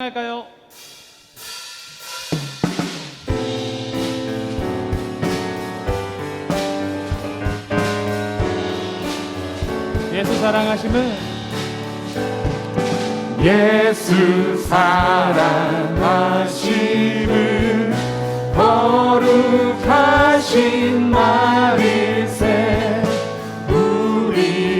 할까요? 예수 사랑하심은 예수 사랑하심은 거룩하신 말일세 우리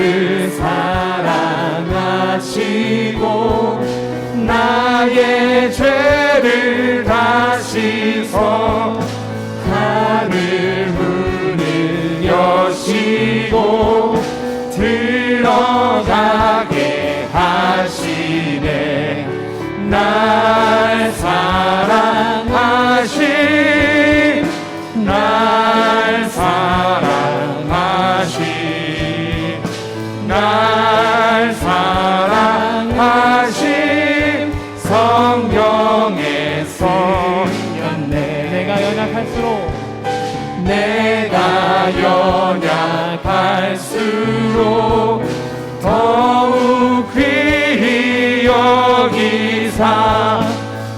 나를 사랑하시고 나의 죄를 다 씻어 내가 연약할수록 더욱 귀히 여기사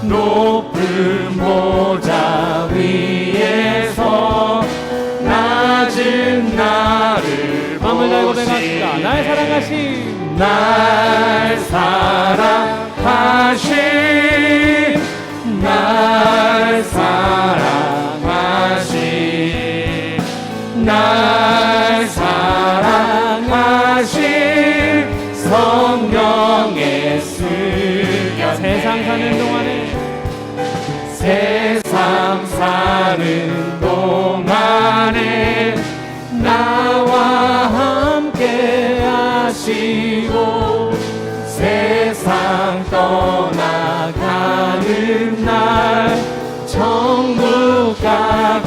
높은 보좌 위에서 낮은 나를 마음을 달고. 배갑시다 날 사랑하신 날 사랑 하시고 세상 떠나가는 날 천국 가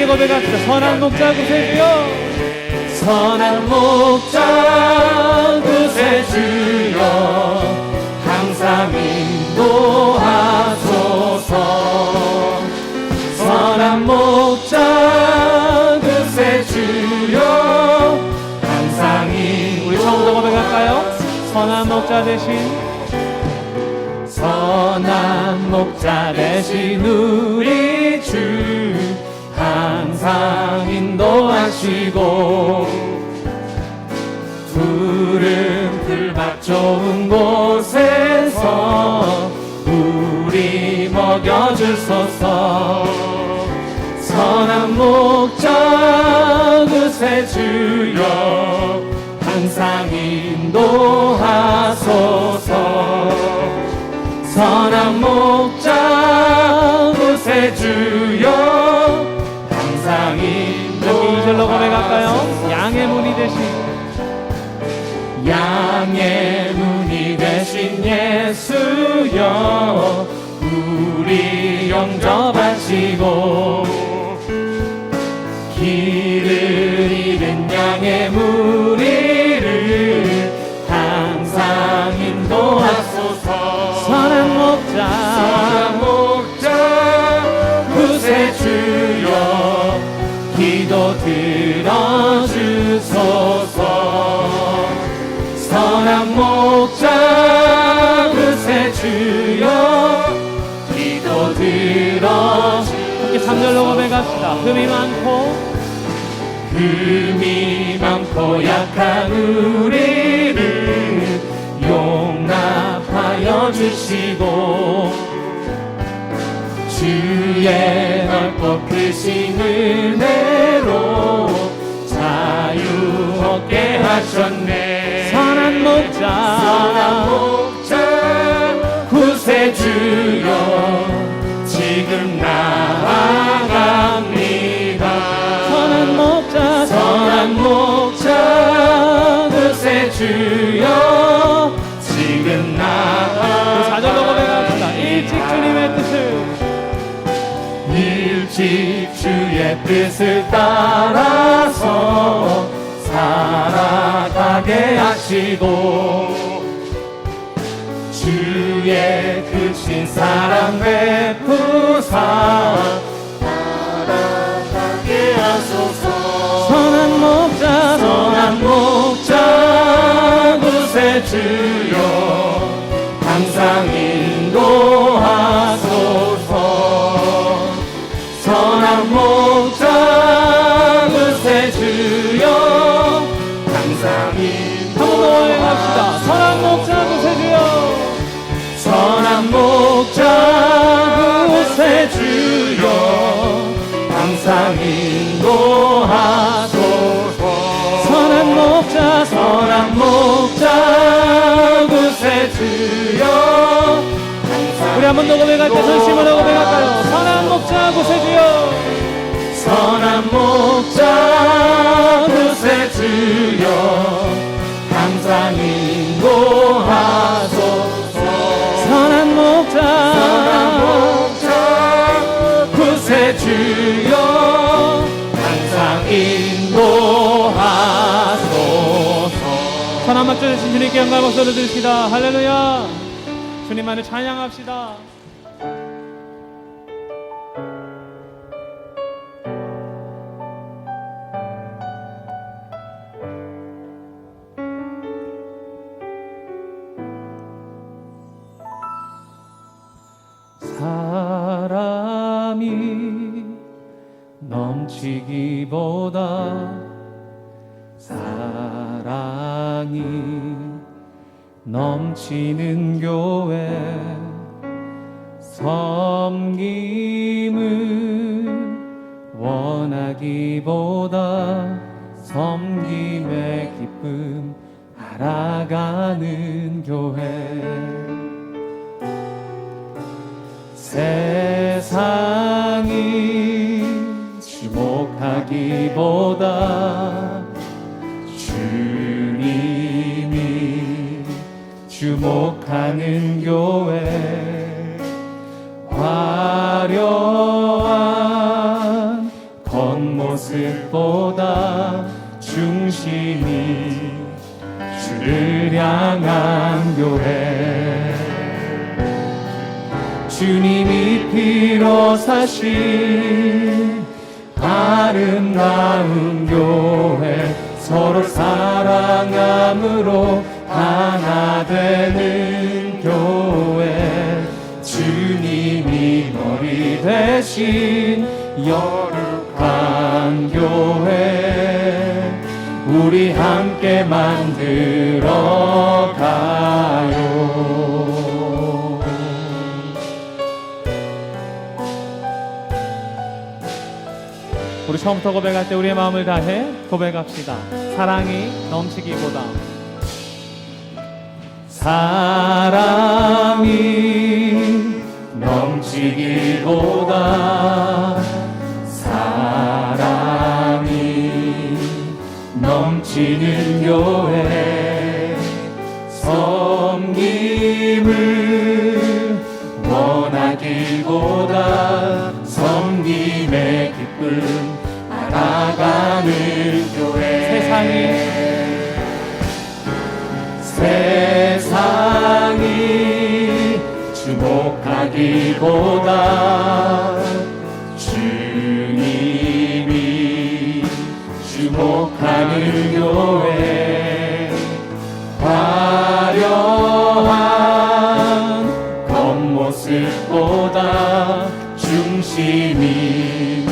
함께 고백합시다 선한 목자 구세주여. 선한 목자 구세주여. 항상 인도하소서. 선한 목자 구세주여. 항상 우리 처음부터 고백할까요? 선한 목자 대신. 선한 목자 되신 우리 주 항상 인도하시고 푸른 풀밭 좋은 곳에서 우리 먹여주소서. 선한 목자 그새 주여 항상 인도하소서. 선한 목 예수여 우리 영접하시고 길을 잃은 양의 무 흠이 많고 흠이 많고 약한 우리를 용납하여 주시고 주의 넓고 크신 은혜로 자유 얻게 하셨네. 선한 목자 선한 목자 주여 지금 나아갑니다 사절로 고백합시다. 일찍 주님의 뜻을 일찍 주의 뜻을 따라서 살아가게 하시고 주의 크신 사랑 베푸사 한번 더 고백할 때 전심으로 고백할까요? 선한 목자 구세주여. 선한 목자 구세주여. 항상 인도하소서. 선한 목자. 선한 목자 구세주여. 항상 인도하소서. 선한 목자 주신 주님께 영광 박수를 드립시다. 할렐루야 주님 만을 찬양합시다. 넘치는 교회 섬김을 원하기보다 섬김의 기쁨 알아가는 교회. 세상이 주목하기보다 주님이 주목하는 교회 화려한 겉모습보다 중심이 주를 향한 교회. 주님이 피로 사신 아름다운 교회 서로 사랑함으로 하나 되는 교회. 주님이 머리 대신 여룩한 교회. 우리 함께 만들어 가요. 우리 처음부터 고백할 때 우리의 마음을 다해 고백합시다. 사랑이 넘치기보다 사랑이 넘치기보다 주목하기보다 주님이 주목하는 교회 화려한 겉모습보다 중심이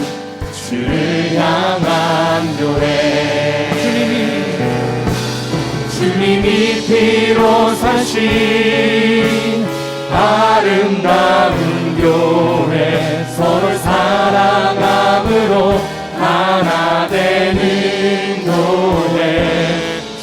주를 향한 교회. 피로 사신 아름다운 교회 서로 사랑함으로 하나 되는 교회.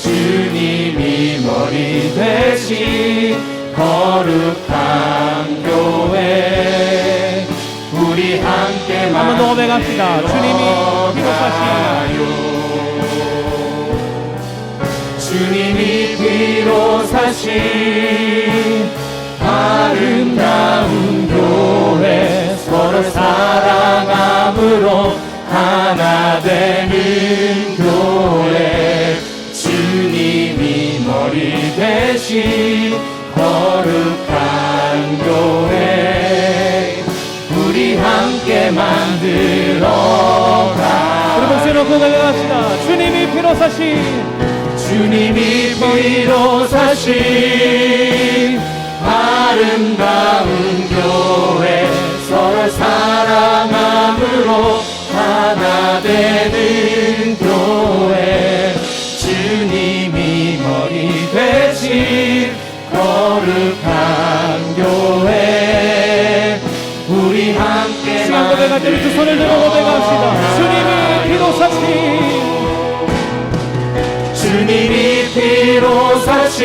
주님이 머리 되신 거룩한 교회. 우리 함께 고백합시다. 주님이 사신 주님이 피로 사신 아름다운 교회 서로 사랑함으로 하나 되는 교회 주님이 머리 대신 거룩한 교회 우리 함께 우리 목소리 놓고 고백합시다. 주님이 피로 사신 주님이 피로 사신 아름다운 교회 서로 사랑함으로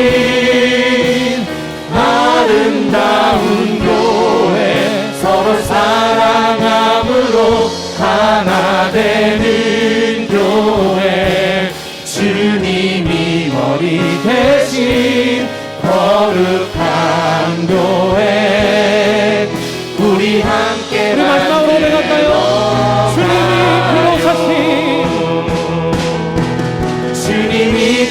사신 아름다운 교회 서로 사랑함으로 하나 되는 교회. 주님이 머리 대신 거룩한 교회. 우리 함께 우리 마지막으로 고백할까요? 주님이 피로 사신 주님이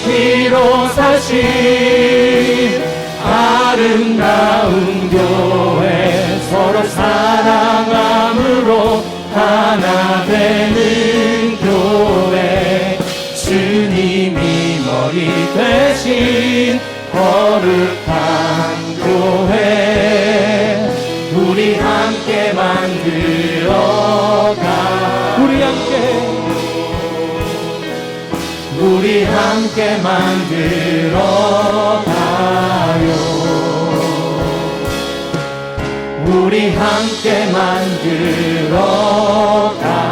사신 아름다운 교회 서로 사랑함으로 하나 되는 교회. 주님이 머리 대신 거룩한 교회. 우리 함께 만들 함께 만들어 가요. 우리 함께 만들어 가요